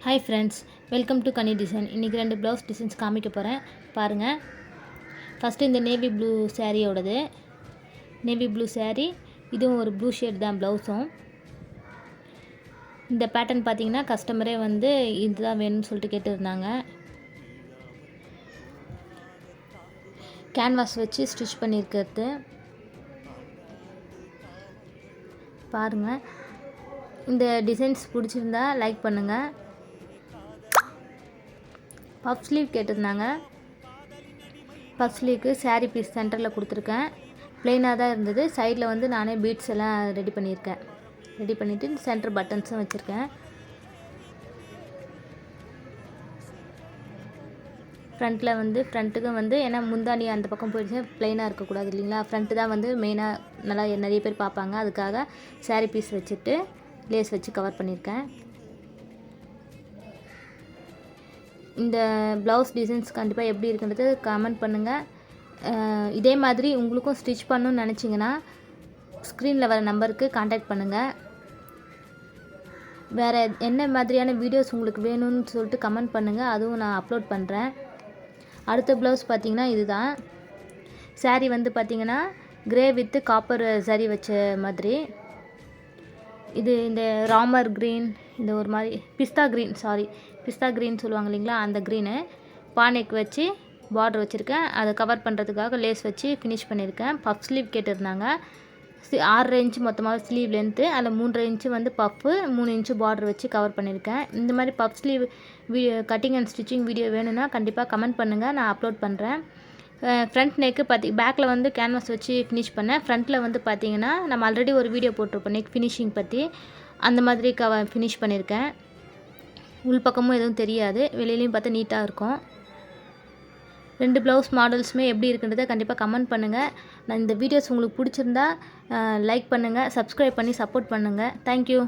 Hi friends welcome to Kani design இன்றைக்கி ரெண்டு blouse designs காமிக்க போகிறேன் பாருங்கள் ஃபஸ்ட்டு இந்த நேவி ப்ளூ சேரீயோடது நேவி ப்ளூ சேரீ இதுவும் ஒரு ப்ளூ ஷேட் தான் ப்ளவுஸும் இந்த பேட்டர்ன் பார்த்தீங்கன்னா கஸ்டமரே வந்து இதுதான் வேணும்னு சொல்லிட்டு கேட்டிருந்தாங்க. கேன்வாஸ் வச்சு ஸ்டிச் பண்ணியிருக்கிறது பாருங்கள் இந்த டிசைன்ஸ் பிடிச்சிருந்தா லைக் பண்ணுங்கள் பஃப் ஸ்லீவ் கேட்டிருந்தாங்க. பஃப் ஸ்லீவ்க்கு saree பீஸ் சென்டரில் கொடுத்துருக்கேன். ப்ளெயினாக தான் இருந்தது. சைடில் வந்து நானே பீட்ஸ் எல்லாம் ரெடி பண்ணியிருக்கேன். ரெடி பண்ணிவிட்டு சென்டர் பட்டன்ஸும் வச்சுருக்கேன். ஃப்ரண்ட்டில் வந்து ஃப்ரண்ட்டுக்கும் வந்து ஏன்னா முந்தானி அந்த பக்கம் போயிடுச்சு. ப்ளைனாக இருக்கக்கூடாது இல்லைங்களா? ஃப்ரண்ட்டு தான் வந்து மெயினாக நல்லா நிறைய பேர் பார்ப்பாங்க. அதுக்காக saree பீஸ் வச்சுட்டு லேஸ் வச்சு கவர் பண்ணியிருக்கேன். இந்த ப்ளவுஸ் டிசைன்ஸ் கண்டிப்பாக எப்படி இருக்குன்றது கமெண்ட் பண்ணுங்கள் இதே மாதிரி உங்களுக்கும் ஸ்டிச் பண்ணணும்னு நினச்சிங்கன்னா ஸ்க்ரீனில் வர நம்பருக்கு காண்டாக்ட் பண்ணுங்கள் வேறு என்ன மாதிரியான வீடியோஸ் உங்களுக்கு வேணும்னு சொல்லிட்டு கமெண்ட் பண்ணுங்கள் அதுவும் நான் அப்லோட் பண்ணுறேன் அடுத்த ப்ளவுஸ் பார்த்தீங்கன்னா இதுதான். சாரீ வந்து பார்த்தீங்கன்னா கிரே வித்து காப்பர் சரி வச்ச மாதிரி. இது இந்த ராமர் க்ரீன் இந்த ஒரு மாதிரி பிஸ்தா க்ரீன் சாரி பிஸ்தா க்ரீன் சொல்லுவாங்க இல்லைங்களா? அந்த க்ரீனு பானைக்கு வச்சு பார்டர் வச்சுருக்கேன். அதை கவர் பண்ணுறதுக்காக லேஸ் வச்சு ஃபினிஷ் பண்ணியிருக்கேன். பஃப் ஸ்லீவ் கேட்டிருந்தாங்க. சி ஆறரை இன்ச்சு மொத்தமாக ஸ்லீவ் லென்த்து அதில் மூன்றரை இன்ச்சு வந்து பஃப்பு மூணு இன்ச்சு பார்டர் வச்சு கவர் பண்ணியிருக்கேன். இந்த மாதிரி puff sleeve video cutting and stitching video வேணும்னா கண்டிப்பாக கமெண்ட் பண்ணுங்கள் நான் அப்லோட் பண்ணுறேன் ஃப்ரண்ட் நெக்கு பார்த்தி பேக்கில் வந்து கேன்வாஸ் வச்சு ஃபினிஷ் பண்ணேன். ஃப்ரண்ட்டில் வந்து பார்த்தீங்கன்னா நம்ம ஆல்ரெடி ஒரு வீடியோ போட்டிருப்போம் நெக் ஃபினிஷிங் பற்றி அந்த மாதிரி கவ ஃபினிஷ் பண்ணியிருக்கேன் உள்பக்கமும் எதுவும் தெரியாது. வெளியிலையும் பார்த்தா நீட்டாக இருக்கும். ரெண்டு ப்ளவுஸ் மாடல்ஸுமே எப்படி இருக்குன்றதை கண்டிப்பாக கமெண்ட் பண்ணுங்கள் நான் இந்த வீடியோஸ் உங்களுக்கு பிடிச்சிருந்தா லைக் பண்ணுங்கள் சப்ஸ்கிரைப் பண்ணி சப்போர்ட் பண்ணுங்கள் தேங்க்யூ